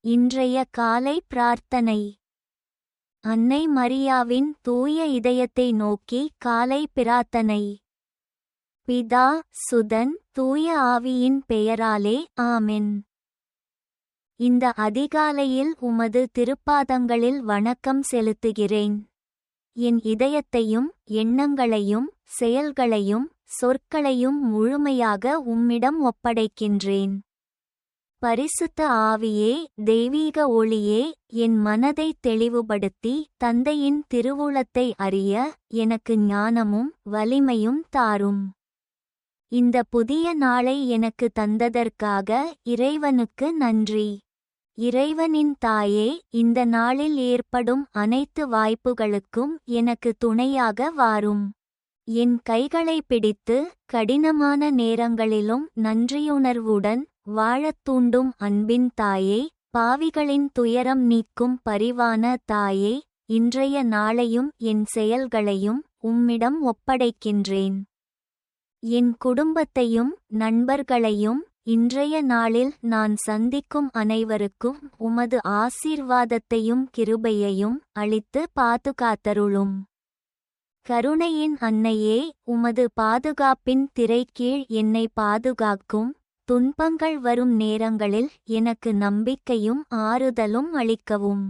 இன்றைய காலை பிரார்த்தனை. அன்னை மரியாவின் தூய இதயத்தை நோக்கி காலை பிரார்த்தனை. பிதா சுதன் தூய ஆவியின் பெயராலே ஆமென். இந்த அதிகாலையில் உமது திருப்பாதங்களில் வணக்கம் செலுத்துகிறேன். என் இதயத்தையும் எண்ணங்களையும் செயல்களையும் சொற்களையும் முழுமையாக உம்மிடம் ஒப்படைக்கின்றேன். பரிசுத்த ஆவியே தெய்வீக ஒளியே என் மனதை தெளிவுபடுத்தி தந்தையின் திருவுளத்தை அறிய எனக்கு ஞானமும் வலிமையும் தாரும். இந்த புதிய நாளை எனக்கு தந்ததற்காக இறைவனுக்கு நன்றி. இறைவனின் தாயே இந்த நாளில் ஏற்படும் அனைத்து வாய்ப்புகளுக்கும் எனக்கு துணையாக வாரும். என் கைகளை பிடித்து கடினமான நேரங்களிலும் நன்றியுணர்வுடன் வாழத் தூண்டும் அன்பின் தாயே பாவிகளின் துயரம் நீக்கும் பரிவான தாயே இன்றைய நாளையும் என் செயல்களையும் உம்மிடம் ஒப்படைக்கின்றேன். என் குடும்பத்தையும் நண்பர்களையும் இன்றைய நாளில் நான் சந்திக்கும் அனைவருக்கும் உமது ஆசீர்வாதத்தையும் கிருபையையும் அளித்து பாதுகாத்தருளும். கருணையின் அன்னையே உமது பாதுகாப்பின் திரைக்கீழ் என்னை பாதுகாக்கும் துன்பங்கள் வரும் நேரங்களில் எனக்கு நம்பிக்கையும் ஆறுதலும் அளிக்கவும்.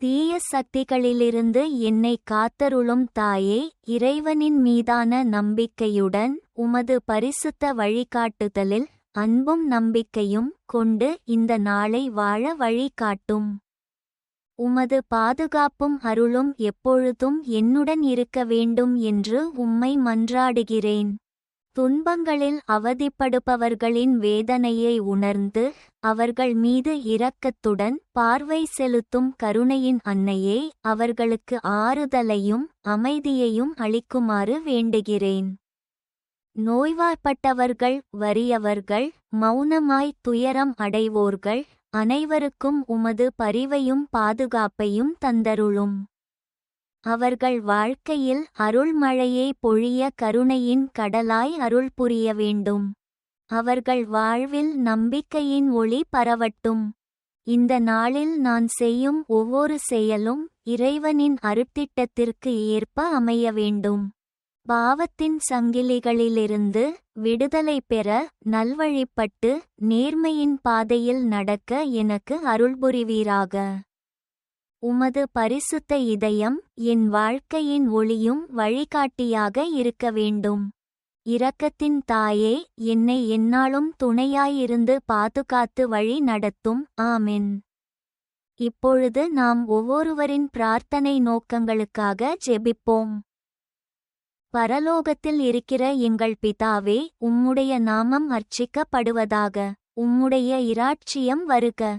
தீய சக்திகளிலிருந்து என்னை காத்தருளும் தாயே இறைவனின் மீதான நம்பிக்கையுடன் உமது பரிசுத்த வழிகாட்டுதலில் அன்பும் நம்பிக்கையும் கொண்டு இந்த நாளை வாழ வழிகாட்டும். உமது பாதுகாப்பும் அருளும் எப்பொழுதும் என்னுடன் இருக்க வேண்டும் என்று உம்மை மன்றாடுகிறேன். துன்பங்களில் அவதிப்படுபவர்களின் வேதனையை உணர்ந்து அவர்கள் மீது இரக்கத்துடன் பார்வை செலுத்தும் கருணையின் அன்னையே அவர்களுக்கு ஆறுதலையும் அமைதியையும் அளிக்குமாறு வேண்டுகிறேன். நோய்வாய்ப்பட்டவர்கள் வறியவர்கள் மௌனமாய் துயரம் அடைவோர்கள் அனைவருக்கும் உமது பரிவையும் பாதுகாப்பையும் தந்தருளும். அவர்கள் வாழ்க்கையில் அருள்மழையை பொழிய கருணையின் கடலாய் அருள் புரிய வேண்டும். அவர்கள் வாழ்வில் நம்பிக்கையின் ஒளி பரவட்டும். இந்த நாளில் நான் செய்யும் ஒவ்வொரு செயலும் இறைவனின் அருத்திட்டத்திற்கு ஏற்ப அமைய வேண்டும். பாவத்தின் சங்கிலிகளிலிருந்து விடுதலை பெற நல்வழிப்பட்டு நேர்மையின் பாதையில் நடக்க எனக்கு அருள்புரிவீராக. உமது பரிசுத்த இதயம் என் வாழ்க்கையின் ஒளியும் வழிகாட்டியாக இருக்க வேண்டும். இரக்கத்தின் தாயே என்னை எந்நாளும் துணையாயிருந்து பாதுகாத்து வழி நடத்தும். ஆமென். இப்பொழுது நாம் ஒவ்வொருவரின் பிரார்த்தனை நோக்கங்களுக்காக ஜெபிப்போம். பரலோகத்தில் இருக்கிற எங்கள் பிதாவே உம்முடைய நாமம் அர்ச்சிக்கப்படுவதாக உம்முடைய இராட்சியம் வருக.